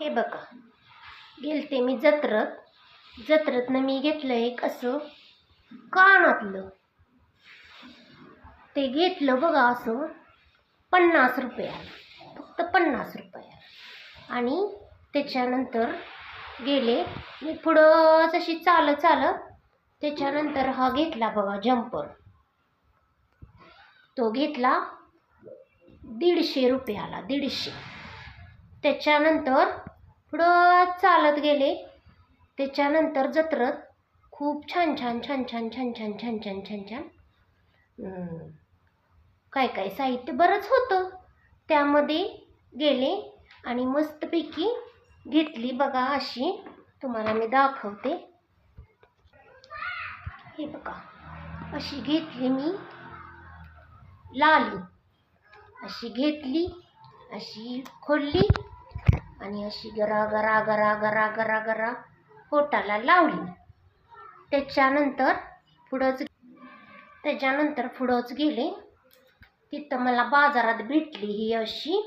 हे बघा. गेलते मी जत्रत. जत्रतनं मी घेतलं एक असं कानातलं. ते घेतलं बघा असं पन्नास रुपयाला. फक्त पन्नास रुपयाला. आणि त्याच्यानंतर गेले. मी पुढं जशी चालत चालत त्याच्यानंतर हा घेतला बघा जम्पर तो घेतला दीडशे रुपयाला दीडशे. त्याच्यानंतर पुढं चालत गेले त्याच्यानंतर जत्रत खूप छान छान छान छान छान छान छान छान छान छान काय काय साहित्य बरंच होतं त्यामध्ये गेले आणि मस्तपैकी घेतली बघा अशी तुम्हाला मी दाखवते हे बघा अशी घेतली मी लाली अशी घेतली अशी खोलली आणि अशी गरा गरा गरा गरा गरा गरा पोटाला लावली. त्याच्यानंतर पुढंच त्याच्यानंतर पुढंच गेले. तिथं मला बाजारात भेटली ही अशी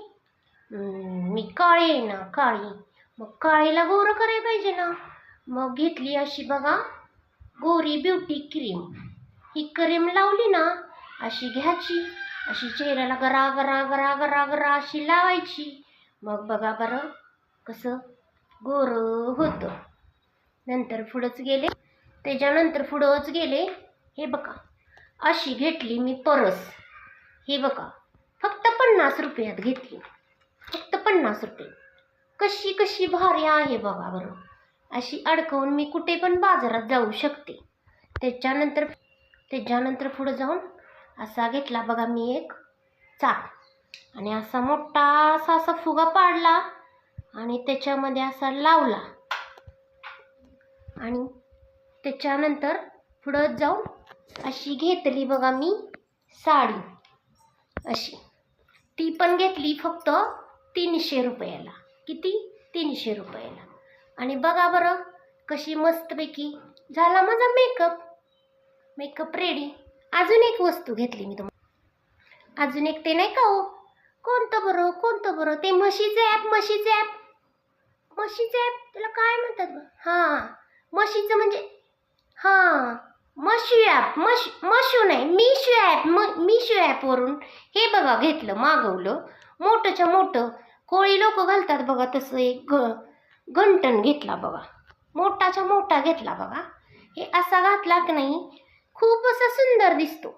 मी काळी आहे ना काळी. मग काळीला गोरं करायला पाहिजे ना. मग घेतली अशी बघा गोरी ब्युटी क्रीम. ही क्रीम लावली ना अशी घ्यायची. अशी चेहऱ्याला गरा गरा गरा गरा गरा अशी लावायची. मग बघा बरं कसं? गोरं होतं. नंतर पुढंच गेले. त्याच्यानंतर पुढंच गेले. हे बघा. अशी घेतली मी परस. हे बघा. फक्त पन्नास रुपयात घेतली. फक्त पन्नास रुपये. कशी कशी भारी आहे बघा बरं. अशी अडकवून मी कुठे पण बाजारात जाऊ शकते. त्याच्यानंतर त्याच्यानंतर पुढं जाऊन असा घेतला बघा मी एक चाक. आणि असा मोठा असा असा फुगा पाडला. आणि त्याच्यामध्ये असा लावला. आणि त्याच्यानंतर पुढं जाऊन अशी घेतली बघा मी साडी. अशी. ती पण घेतली फक्त तीनशे रुपयाला. किती? तीनशे रुपयाला. आणि बघा बरं कशी मस्तपैकी झाला माझा मेकअप मेकअप रेडी अजून एक वस्तू घेतली मी तुम्हाला अजून एक ते नाही का हो? कोणतं बरं? कोणतं बरं? ते म्हशीचं ॲप म्हशीचं ॲप म्हशीचं ॲप त्याला काय म्हणतात हां. म्हशीचं म्हणजे हां. मशू ॲप मश मशू नाही मिशू ॲप म मिशू ॲपवरून हे बघा घेतलं मागवलं. मोठंच्या मोठं कोळी लोक घालतात बघा तसं एक ग घंटण घेतला बघा. मोठाच्या मोठा घेतला बघा. हे असा घातला की नाही खूप असा सुंदर दिसतो.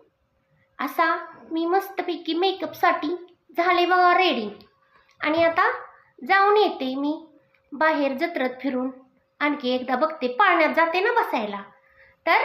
असा मी मस्तपैकी मेकअपसाठी झाले बघा रेडी आणि आता जाऊन येते मी. बाहेर जत्रत फिरून आणखी एकदा बघते पाण्यात जाते ना बसायला. तर